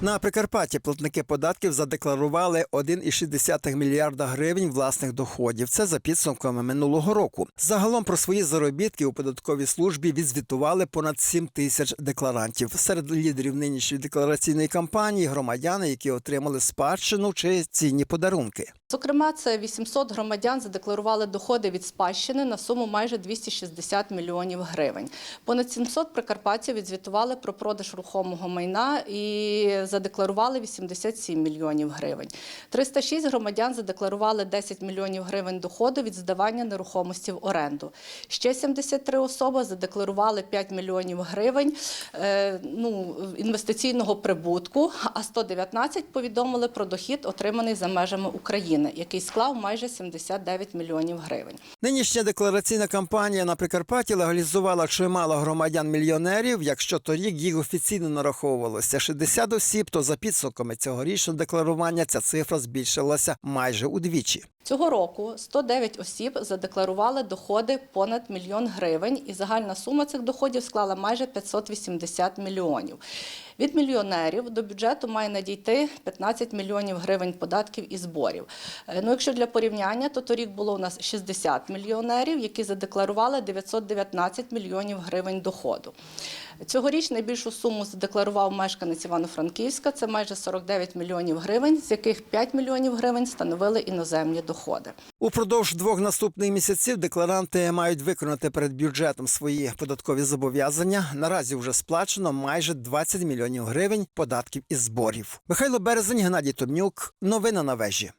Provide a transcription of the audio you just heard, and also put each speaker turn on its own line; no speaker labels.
На Прикарпатті платники податків задекларували 1,6 мільярда гривень власних доходів. Це за підсумками минулого року. Загалом про свої заробітки у податковій службі відзвітували понад 7 тисяч декларантів. Серед лідерів нинішньої деклараційної кампанії громадяни, які отримали спадщину чи цінні подарунки.
Зокрема, це 800 громадян задекларували доходи від спадщини на суму майже 260 мільйонів гривень. Понад 700 прикарпатців відзвітували про продаж рухомого майна і задекларували 87 мільйонів гривень. 306 громадян задекларували 10 мільйонів гривень доходу від здавання нерухомості в оренду. Ще 73 особи задекларували 5 мільйонів гривень е, ну, інвестиційного прибутку, а 119 повідомили про дохід, отриманий за межами України, який склав майже 79 мільйонів гривень.
Нинішня деклараційна кампанія на Прикарпатті легалізувала чимало громадян-мільйонерів. Якщо торік їх офіційно нараховувалося 60 осіб, то за підсумками цьогорічного декларування ця цифра збільшилася майже удвічі.
Цього року 109 осіб задекларували доходи понад мільйон гривень, і загальна сума цих доходів склала майже 580 мільйонів. Від мільйонерів до бюджету має надійти 15 мільйонів гривень податків і зборів. Е, Ну, якщо для порівняння, то торік було у нас 60 мільйонерів, які задекларували 919 мільйонів гривень доходу. Цьогоріч найбільшу суму задекларував мешканець Івано-Франківська, це майже 49 мільйонів гривень, з яких 5 мільйонів гривень становили іноземні доходи.
Упродовж двох наступних місяців декларанти мають виконати перед бюджетом свої податкові зобов'язання. Наразі вже сплачено майже 20 мільйонів гривень податків і зборів. Михайло Березень, Геннадій Томнюк. Новини на вежі.